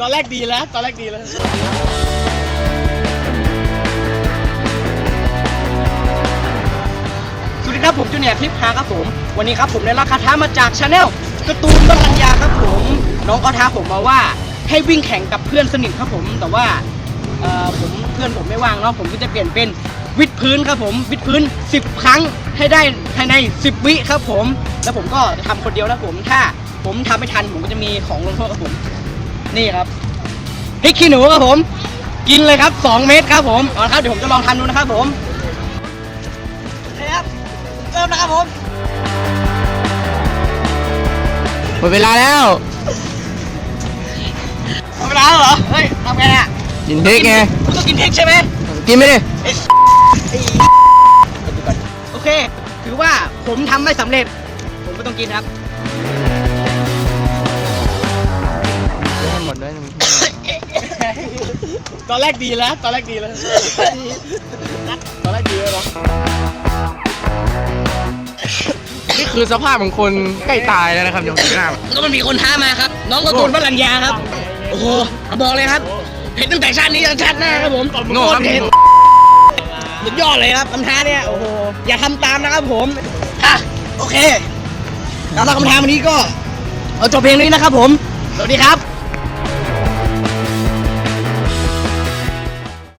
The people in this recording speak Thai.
ตอนแรกดีแล้ว ตอนแรกดีแล้ว สวัสดีครับผมจูเนียร์คลิปฮาครับผม วันนี้ครับผมได้รับคาถามาจากชาแนลการ์ตูนบรัญญาครับผม น้องก็ท้าผมมาว่าให้วิ่งแข่งกับเพื่อนสนิทครับผม แต่ว่าเอ่อผมเพื่อนผมไม่ว่างเนาะผมก็จะเปลี่ยนเป็นวิดพื้นครับผมวิดพื้น 10 ครั้งให้ได้ภายใน 10 วิครับผม แล้วผมก็จะทำคนเดียวนะผม ถ้าผมทำไม่ทันผมก็จะมีของลงโทษครับผม นี่ครับพริกขี้หนูครับผม กินเลยครับ 2 เม็ดครับผมเอาละครับเดี๋ยวผมจะลองทำดูนะครับผมนี่ครับเริ่มนะครับผมหมดเวลาแล้วทำเวลาแล้วเหรอเฮ้ยทำไงอะกินพริกไงคุณต้องกินพริกใช่ไหมกินไม่ดิไอ้ไอ้โอเค ถือว่าผมทำไม่สำเร็จ ผมก็ต้องกินครับ ตอนแรกดีแล้ว ตอนแรกดีแล้ว ตอนแรกดีแล้วเนาะนี่คือสภาพของคนใกล้ตายแล้วนะครับยงหน้าก็มันมีคนท้ามาครับ น้องการะตูนวรัญญาครับ โอ้โหบอกเลยครับเห็นตั้งแต่ชาตินี้จนชาติหน้าครับผมโง่ครับโตเห็นสุดยอดเลยครับคำท้าเนี่ยโอ้โหอย่าทำตามนะครับผมอะโอเคแล้วคำท้าวันนี้ก็เอาจบเพลงนี้นะครับผมสวัสดีครับ